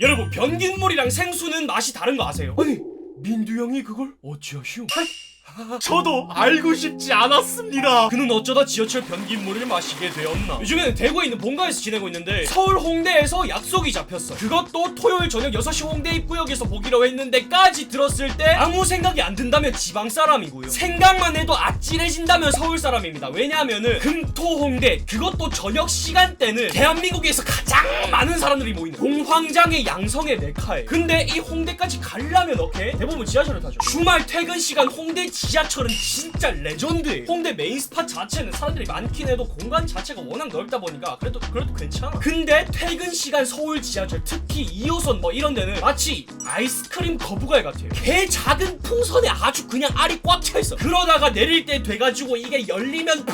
여러분 변기물이랑 생수는 맛이 다른 거 아세요? 아니 민두 형이 그걸 어찌하시오? 저도 알고 싶지 않았습니다. 그는 어쩌다 지하철 변기물을 마시게 되었나? 요즘에는 대구에 있는 본가에서 지내고 있는데 서울 홍대에서 약속이 잡혔어. 그것도 토요일 저녁 6시 홍대 입구역에서 보기로 했는데까지 들었을 때 아무 생각이 안 든다면 지방 사람이고요. 생각만 해도 아찔해진다면 서울 사람입니다. 왜냐하면은 금토 홍대 그것도 저녁 시간대는 대한민국에서 가장 많은 사람들이 모이는 공황장애 양성의 메카에 근데 이 홍대까지 가려면 어떻게? 대부분 지하철을 타죠. 주말 퇴근 시간 홍대 지하철은 진짜 레전드예요. 홍대 메인 스팟 자체는 사람들이 많긴 해도 공간 자체가 워낙 넓다 보니까 그래도 그래도 괜찮아. 근데 퇴근 시간 서울 지하철 특히 2호선 뭐 이런 데는 마치 아이스크림 거부갈 같아요. 개 작은 풍선에 아주 그냥 알이 꽉 차 있어. 그러다가 내릴 때 돼가지고 이게 열리면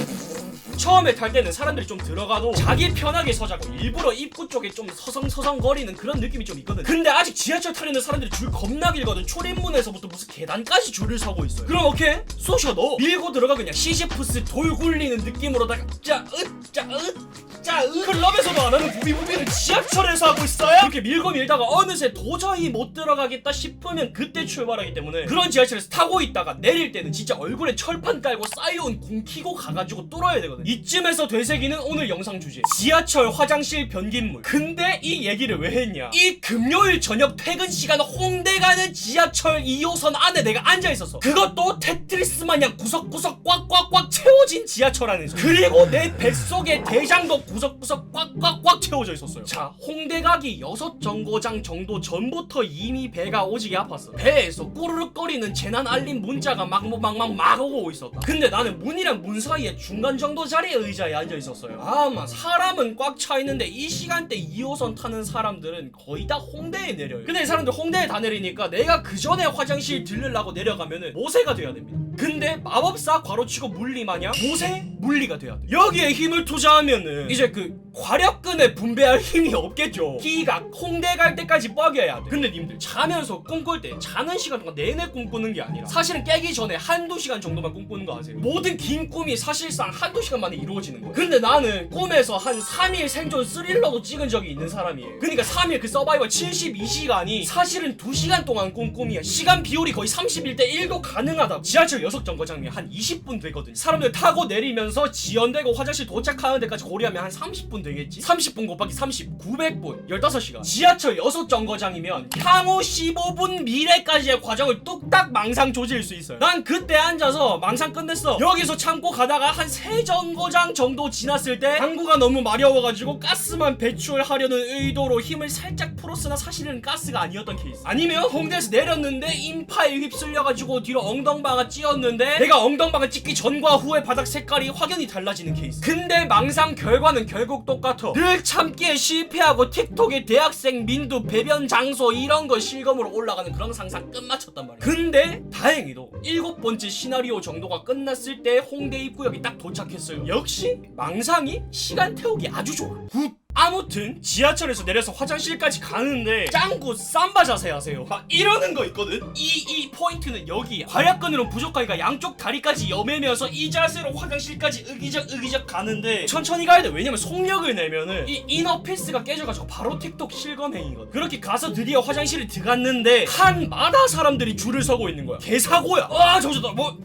처음에 탈 때는 사람들이 좀 들어가도 자기 편하게 서자고 일부러 입구 쪽에 좀 서성서성 거리는 그런 느낌이 좀 있거든 근데 아직 지하철 타려는 사람들이 줄 겁나 길거든. 초림문에서부터 무슨 계단까지 줄을 서고 있어 그럼 오케이? 쏘셔 너. 밀고 들어가 그냥 시시프스 돌 굴리는 느낌으로다가 짜으짜으짜 클럽에서도 안 하는 부비부비를 지하철에서 하고 있어요? 그렇게 밀고 밀다가 어느새 도저히 못 들어가겠다 싶으면 그때 출발하기 때문에 그런 지하철에서 타고 있다가 내릴 때는 진짜 얼굴에 철판 깔고 쌓여온 궁 키고 가가지고 뚫어야 되거든 이쯤에서 되새기는 오늘 영상 주제. 지하철 화장실 변기물. 근데 이 얘기를 왜 했냐? 이 금요일 저녁 퇴근 시간 홍대 가는 지하철 2호선 안에 내가 앉아있었어 그것도 테트리스 마냥 구석구석 꽉꽉꽉 채워진 지하철 안에서 그리고 내 뱃속에 대장도 구석구석 꽉꽉꽉 채워져 있었어요. 자 홍대 가기 6 정거장 정도 전부터 이미 배가 오지게 아팠어. 배에서 꾸르륵거리는 재난 알림 문자가 막막막 막 오고 있었다. 근데 나는 문이랑 문 사이에 중간 정도 자리에 의자에 앉아 있었어요. 아마 사람은 꽉 차 있는데 이 시간대 2호선 타는 사람들은 거의 다 홍대에 내려요. 근데 이 사람들 홍대에 다 내리니까 내가 그 전에 화장실 들르려고 내려가면은 모세가 돼야 됩니다. 근데 마법사 괄호치고 물리 마냥 모세 물리가 돼야 돼 여기에 힘을 투자하면은 이제 그 화력근에 분배할 힘이 없겠죠. 키가 홍대 갈 때까지 뻐겨야 돼. 근데 님들 자면서 꿈꿀 때 자는 시간 동안 내내 꿈꾸는 게 아니라 사실은 깨기 전에 한두 시간 정도만 꿈꾸는 거 아세요? 모든 긴 꿈이 사실상 한두 시간 만에 이루어지는 거예요. 근데 나는 꿈에서 한 3일 생존 스릴러도 찍은 적이 있는 사람이에요. 그러니까 3일 그 서바이벌 72시간이 사실은 2시간 동안 꾼 꿈이야 시간 비율이 거의 31대 1도 가능하다 지하철 6정거장이면 한 20분 되거든 사람들 타고 내리면서 지연되고 화장실 도착하는 데까지 고려하면 한 30분 되겠지? 30분 곱하기 30 900분. 15시간. 지하철 6정거장이면 향후 15분 미래까지의 과정을 뚝딱 망상 조질 수 있어요. 난 그때 앉아서 망상 끝냈어. 여기서 참고 가다가 한 3정거장 정도 지났을 때 당구가 너무 마려워가지고 가스만 배출하려는 의도로 힘을 살짝 풀었으나 사실은 가스가 아니었던 케이스. 아니면 홍대에서 내렸는데 인파에 휩쓸려가지고 뒤로 엉덩방아 찧었는데 내가 엉덩방아 찍기 전과 후의 바닥 색깔이 확연히 달라지는 케이스. 근데 망상 결과는 결국 똑같아. 늘 참기에 실패하고 틱톡에 대학생 민두 배변 장소 이런 거 실검으로 올라가는 그런 상상 끝마쳤단 말이야. 근데 다행히도 일곱 번째 시나리오 정도가 끝났을 때 홍대 입구역이 딱 도착했어요. 역시 망상이 시간 태우기 아주 좋아. 굿 아무튼 지하철에서 내려서 화장실까지 가는데 짱구 쌈바 자세 하세요. 막 이러는 거 있거든? 이 이 포인트는 여기야 과약근으로 부족하니까 양쪽 다리까지 여매면서 이 자세로 화장실까지 의기적 의기적 가는데 천천히 가야 돼. 왜냐면 속력을 내면은 이 이너피스가 깨져가지고 바로 틱톡 실검행이거든. 그렇게 가서 드디어 화장실에 들어갔는데 칸마다 사람들이 줄을 서고 있는 거야. 개사고야. 아 저저다 뭐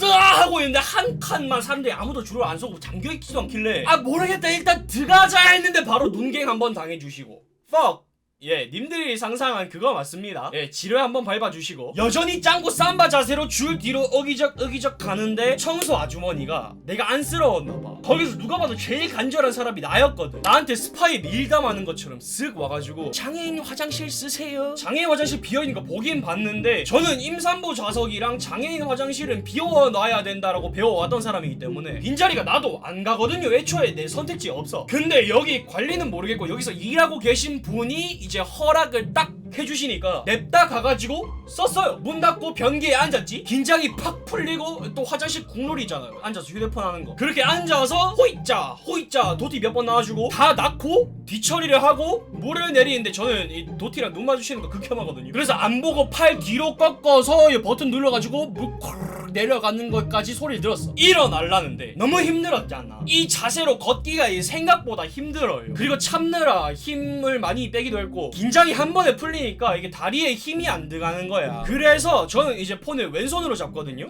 뜨아 하고 있는데 한 칸만 사람들이 아무도 줄을 안 서고 잠겨있지도 않길래. 아 모르겠다. 일단 들어가자 했는데 바로 눈갱 한번 당해주시고. Fuck 예, 님들이 상상한 그거 맞습니다. 예, 지뢰 한번 밟아주시고 여전히 짱구 삼바 자세로 줄 뒤로 어기적 어기적 가는데 청소 아주머니가 내가 안쓰러웠나봐. 거기서 누가 봐도 제일 간절한 사람이 나였거든. 나한테 스파이 밀담하는 것처럼 쓱 와가지고 장애인 화장실 쓰세요. 장애인 화장실 비어있는 거 보긴 봤는데 저는 임산부 좌석이랑 장애인 화장실은 비워놔야 된다라고 배워왔던 사람이기 때문에 빈자리가 나도 안 가거든요. 애초에 내 선택지 없어. 근데 여기 관리는 모르겠고 여기서 일하고 계신 분이 이제 허락을 딱 해주시니까 냅다 가가지고 썼어요. 문 닫고 변기에 앉았지. 긴장이 팍 풀리고 또 화장실 국룰이잖아요. 앉아서 휴대폰 하는 거. 그렇게 앉아서 호이자 호이자 도티 몇 번 나와주고 다 낳고 뒤처리를 하고 물을 내리는데 저는 이 도티랑 눈 마주치는 거 극혐하거든요. 그래서 안 보고 팔 뒤로 꺾어서 이 버튼 눌러가지고 물콱 내려가는 것까지 소리를 들었어. 일어날라는데. 너무 힘들었잖아? 이 자세로 걷기가 이 생각보다 힘들어요. 그리고 참느라 힘을 많이 빼기도 했고 긴장이 한 번에 풀리니까 이게 다리에 힘이 안 들어가는 거야. 그래서 저는 이제 폰을 왼손으로 잡거든요.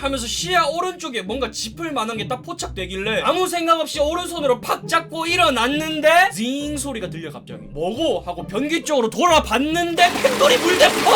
하면서 시야 오른쪽에 뭔가 짚을 만한 게 딱 포착되길래 아무 생각 없이 오른손으로 팍 잡고 일어났는데 징 소리가 들려 갑자기. 뭐고? 하고 변기 쪽으로 돌아봤는데 팬돌이 물대포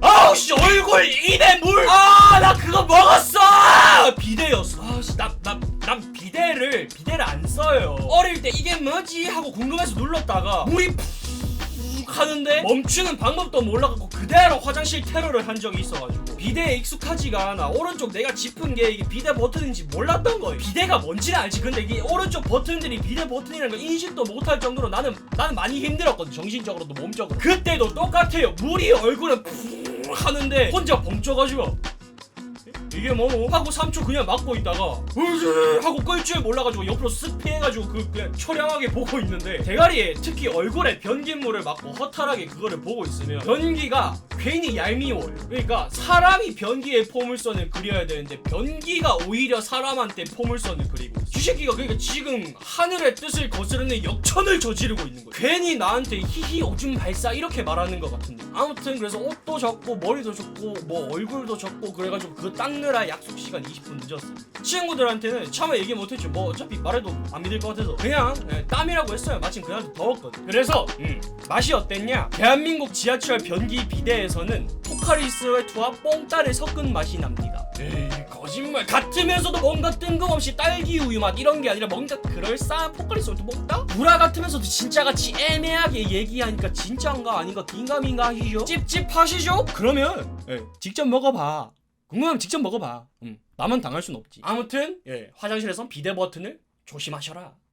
아우씨 얼굴 이대 물! 아 나 그거 먹었어. 아, 비대였어. 아씨 난난난 비대를 비대를 안 써요. 어릴 때 이게 뭐지 하고 궁금해서 눌렀다가 물이 푹 하는데 멈추는 방법도 몰라갖고 그대로 화장실 테러를 한 적이 있어가지고 비데에 익숙하지가 않아. 오른쪽 내가 짚은 게 이게 비데 버튼인지 몰랐던 거예요. 비데가 뭔지는 알지. 근데 이게 오른쪽 버튼들이 비데 버튼이라는 걸 인식도 못할 정도로 나는 나는 많이 힘들었거든. 정신적으로도 몸적으로. 그때도 똑같아요. 물이 얼굴에 푹 하는데 혼자 벙쪄가지고 이게 뭐노? 하고 3초 그냥 막고 있다가 으르르 하고 끌 줄 몰라가지고 옆으로 쓱 피해가지고 그 그냥 처량하게 보고 있는데 대가리에 특히 얼굴에 변기물을 맞고 허탈하게 그거를 보고 있으면 변기가 괜히 얄미워요 그러니까 사람이 변기에 포물선을 그려야 되는데 변기가 오히려 사람한테 포물선을 그리고 새끼가 그러니까 지금 하늘의 뜻을 거스르는 역천을 저지르고 있는 거예요 괜히 나한테 히히 오줌 발사 이렇게 말하는 것 같은데. 아무튼 그래서 옷도 젖고 머리도 젖고 뭐 얼굴도 젖고 그래가지고 그거 닦느라 약속 시간 20분 늦었어 친구들한테는 처음에 얘기 못했죠. 뭐 어차피 말해도 안 믿을 것 같아서. 그냥 예, 땀이라고 했어요. 마침 그날도 더웠거든. 그래서 음, 맛이 어땠냐? 대한민국 지하철 변기 비대에서 는 포카리스웨트와 뽕따를 섞은 맛이 납니다 에이 거짓말 같으면서도 뭔가 뜬금없이 딸기 우유 맛 이런 게 아니라 뭔가 그럴싸한 포카리스웨트 먹다? 구라 같으면서도 진짜같이 애매하게 얘기하니까 진짜인가 아닌가 긴가민가 하시죠? 찝찝하시죠? 그러면 예, 직접 먹어봐 궁금하면 직접 먹어봐 음, 나만 당할 순 없지 아무튼 예, 화장실에선 비대 버튼을 조심하셔라